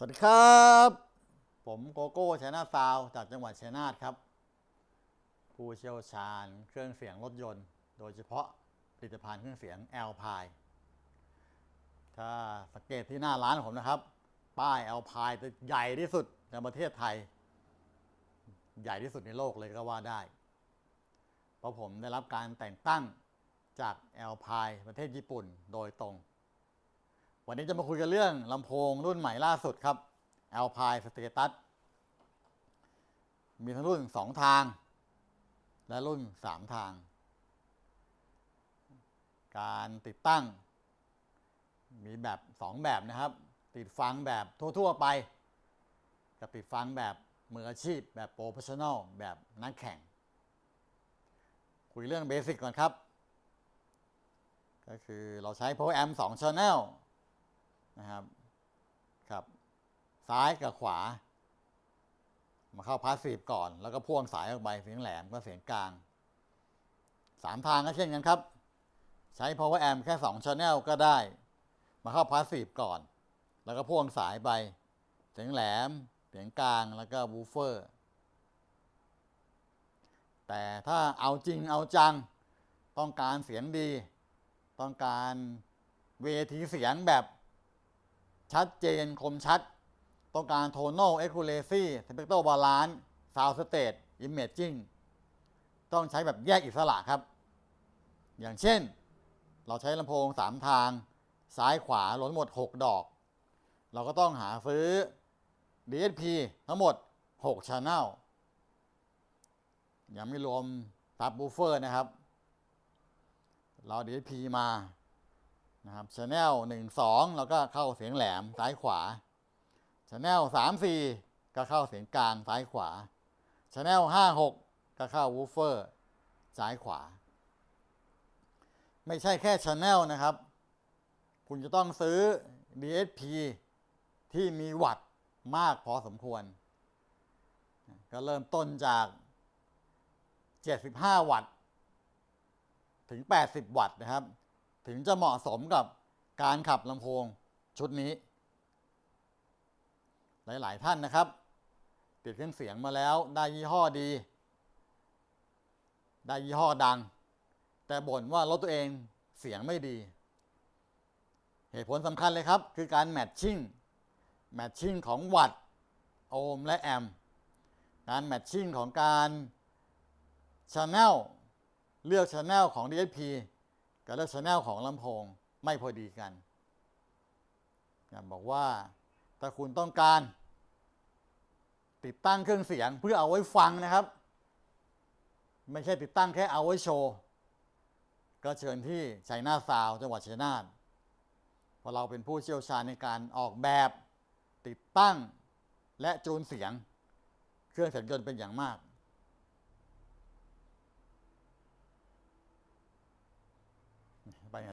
สวัสดีครับ ผมโกโก้ชนะซาวจากจังหวัดชัยนาทครับ ผู้เชี่ยวชาญเครื่องเสียงรถยนต์ โดยเฉพาะผลิตภัณฑ์เครื่องเสียง l p i ถ้าสังเกตที่หน้าร้านผมนะครับ ป้าย l p i จะใหญ่ที่สุดในประเทศไทย ใหญ่ที่สุดในโลกเลยก็ว่าได้ เพราะผมได้รับการแต่งตั้งจาก l p i ประเทศญี่ปุ่นโดยตรง วันนี้จะมาคุยกันเรื่องลำโพงรุ่นใหม่ล่าสุดครับ Alpine Status มีทั้งรุ่น 2 ทาง และรุ่น 3 ทาง การติดตั้ง มีแบบ 2 แบบนะครับ ติดฟังแบบทั่ว ๆ ไป กับติดฟังแบบมืออาชีพ แบบโปรเฟชชั่นอลแบบนักแข่ง คุยเรื่องเบสิกก่อนครับ ก็คือเราใช้ Power Amp 2 Channel นะครับครับ ซ้ายกับขวา มาเข้าพาสซีฟก่อน แล้วก็พ่วงสายออกไปเสียงแหลมก็เสียงกลางสามทางก็เช่นกันครับ ใช้ power amp แค่2 channel ก็ได้ มาเข้าพาสซีฟก่อน แล้วก็พ่วงสายไป เสียงแหลม เสียงกลางแล้วก็วูเฟอร์แต่ถ้าเอาจริงเอาจัง ต้องการเสียงดี ต้องการเวทีเสียงแบบ ชัดเจนคมชัด ต้องการ tonal accuracy spectral balance sound state imaging ต้องใช้แบบแยกอิสระครับ อย่างเช่น เราใช้ลำโพง 3 ทาง ซ้ายขวารวมหมด 6 ดอก เราก็ต้องหาซื้อ DSP ทั้งหมด 6 channel ยังไม่รวม subwoofer นะครับ เรา DSP มา นะครับชแนลหนึ่งสองเราก็เข้าเสียงแหลมซ้ายขวาชแนลสามสี่ก็เข้าเสียงกลางซ้ายขวาชแนลห้าหกก็เข้าวูฟเฟอร์ซ้ายขวา ไม่ใช่แค่ชแนลนะครับ คุณจะต้องซื้อ DSP ที่มีวัตต์มากพอสมควร ก็เริ่มต้นจาก 75 วัตต์ ถึง 80 วัตต์นะครับ ถึงจะเหมาะสมกับการขับลำโพงชุดนี้ หลาย ๆ ท่านนะครับ ติดเครื่องเสียงมาแล้วได้ยี่ห้อดี ได้ยี่ห้อดัง แต่บ่นว่ารถตัวเองเสียงไม่ดี เหตุผลสำคัญเลยครับ คือการแมทชิ่งแมทชิ่งของวัตโอห์มและแอมป์การแมทชิ่งของการช n แนลเลือกช n แนลของ DSP กับเลือกชแนลของลำโพงไม่พอดีกันอยากบอกว่าถ้าคุณต้องการ ติดตั้งเครื่องเสียงเพื่อเอาไว้ฟังนะครับ ไม่ใช่ติดตั้งแค่เอาไว้โชว์ก็เชิญที่ชัยนาทซาวจังหวัดชัยนาทเพราะเราเป็นผู้เชี่ยวชาญในการออกแบบ ติดตั้งและจูนเสียง เครื่องเสียงยนต์เป็นอย่างมาก